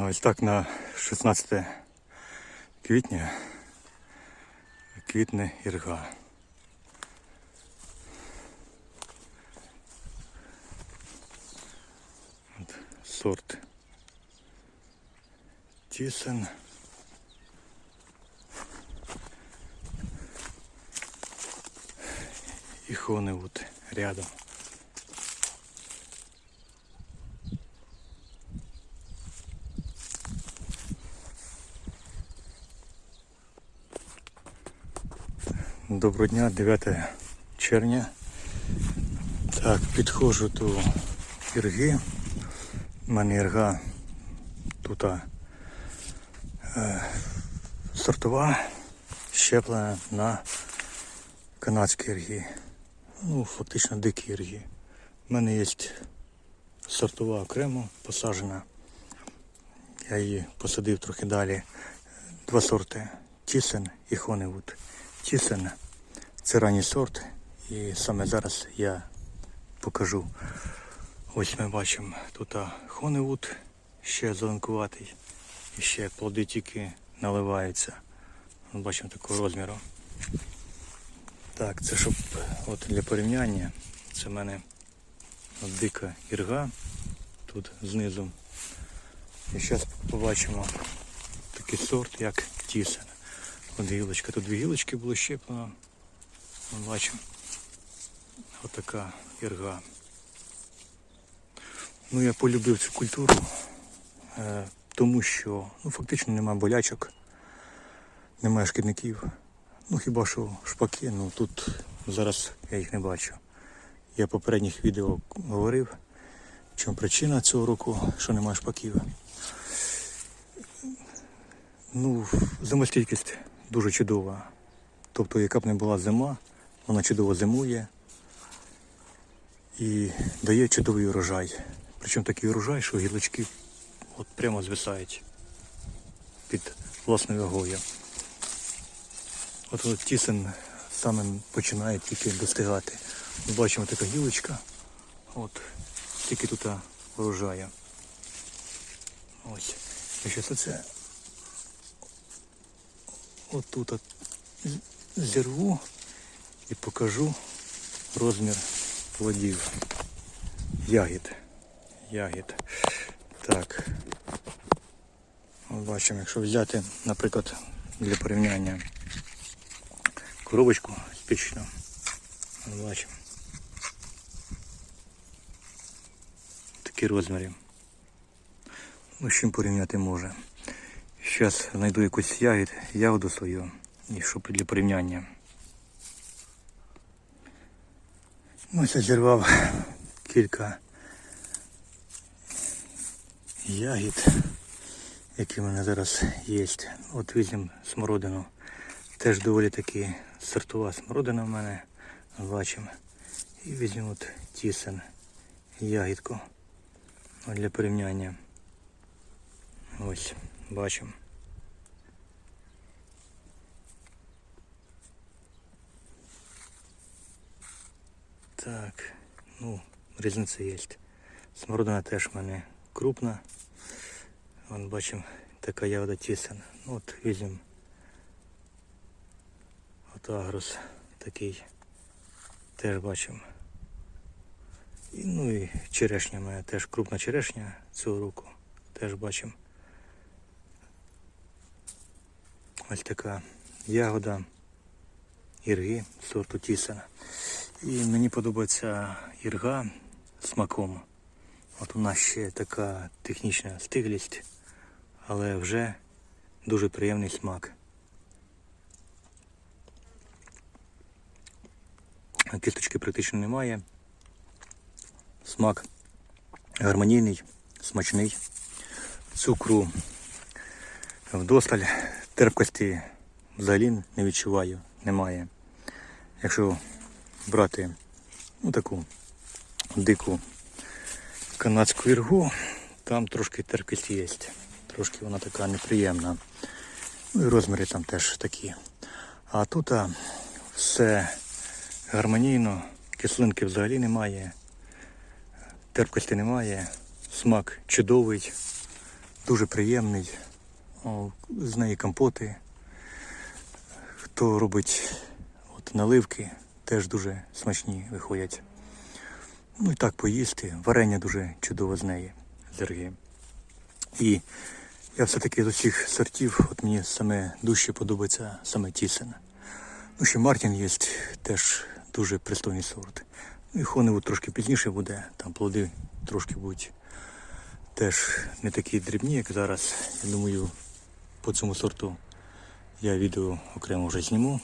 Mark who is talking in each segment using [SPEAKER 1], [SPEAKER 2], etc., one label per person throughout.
[SPEAKER 1] Ось так на 16 квітня квітне ірга. От сорт тісен. І Хоневуд рядом. Доброго дня, 9 червня. Так, підходжу до ірги. У мене ірга тут е, сортова, щеплена на канадській іргі. Ну, фактично дикі ірги. У мене є сортова окремо посаджена. Я її посадив трохи далі. Два сорти Тісен і Хоневуд. Тісен це ранній сорт, і саме зараз я покажу. Ось ми бачимо тут Хоневуд ще зеленкуватий, і ще плоди тільки наливаються. Ми бачимо такого розміру. Так, це щоб от для порівняння. Це в мене дика ірга тут знизу. І зараз побачимо такий сорт, як тісен. От гілочка. Тут дві гілочки було щеплено. Ми бачимо. Отака ірга. Ну я полюбив цю культуру, е, тому що ну, фактично немає болячок, немає шкідників. Ну хіба що шпаки, ну тут зараз я їх не бачу. Я в попередніх відео говорив, в чому причина цього року, що немає шпаків. Ну, зимостійкість дуже чудова. Тобто, яка б не була зима, вона чудово зимує і дає чудовий урожай. Причому такий урожай, що гілочки от прямо звисають під власною вагою. От, от тісен саме починає тільки достигати. Ми бачимо така гілочка. От, тільки тут урожаю. Ось. І зараз оце отут от зірву і покажу розмір плодів. Ягід. Ягід. Так. Бачимо, якщо взяти, наприклад, для порівняння коробочку спічну. Бачимо. Такі розміри. Ну, з чим порівняти може. Зараз знайду якусь ягід, ягоду свою, і щоб для порівняння. Ну, ось я зірвав кілька ягід, які в мене зараз є. От візьмемо смородину. Теж доволі таки сортова смородина в мене. Бачимо. І візьмемо от тісен ягідку. От для порівняння. Ось, бачимо. Так, ну, різниця є. Смородина теж в мене крупна. Вон бачимо, така ягода тісена. Ну, от візьмемо. От агрос такий. Теж бачимо. І, ну і черешня моя теж крупна черешня цього року. Теж бачимо. Ось така ягода ірги сорту тісена. І мені подобається ірга смаком. От у нас ще така технічна стиглість, але вже дуже приємний смак. Кісточки практично немає. Смак гармонійний, смачний. Цукру вдосталь, терпкості взагалі не відчуваю, немає. Якщо брати ну, таку дику канадську іргу, там трошки терпкість є. Трошки вона така неприємна. Ну і розміри там теж такі. А тут а, все гармонійно, кислинки взагалі немає, терпкості немає, смак чудовий, дуже приємний. З неї компоти. Хто робить от, наливки, теж дуже смачні виходять. Ну і так поїсти. Варення дуже чудово з неї, з ірги. І я все-таки з усіх сортів, от мені саме дужче подобається саме тісен. Ну, ще Мартін є теж дуже пристойний сорт. Ну і Хоневуд трошки пізніше буде, там плоди трошки будуть теж не такі дрібні, як зараз. Я думаю, по цьому сорту я відео окремо вже зніму.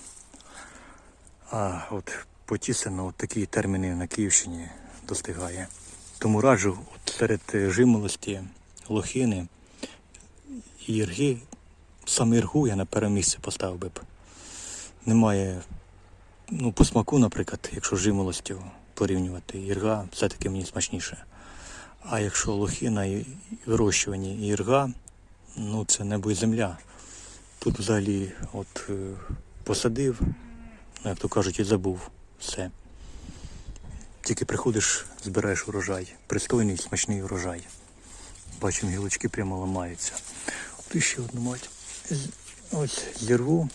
[SPEAKER 1] А от по тісену от такі терміни на Київщині достигає. Тому раджу от серед жимолості, лохини і ірги, саме іргу я на перше місце поставив би б. Немає, ну, по смаку, наприклад, якщо жимолостю порівнювати, ірга все-таки мені смачніше. А якщо лохина і вирощування і ірга, ну це небо і земля. Тут взагалі от е, посадив, ну, як то кажуть, і забув все. Тільки приходиш, збираєш урожай. Пристойний, смачний урожай. Бачимо, гілочки прямо ламаються. От ще одну мать. Ось зірву,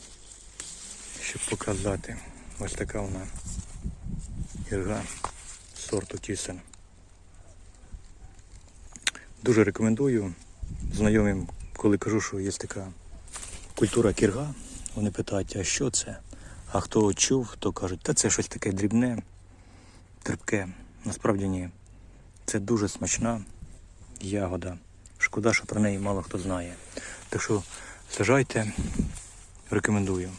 [SPEAKER 1] щоб показати. Ось така вона ірга сорту тісен. Дуже рекомендую знайомим, коли кажу, що є така культура кірга, вони питають, а що це? А хто чув, то кажуть, та це щось таке дрібне, терпке. Насправді ні. Це дуже смачна ягода. Шкода, що про неї мало хто знає. Так що сажайте, рекомендую.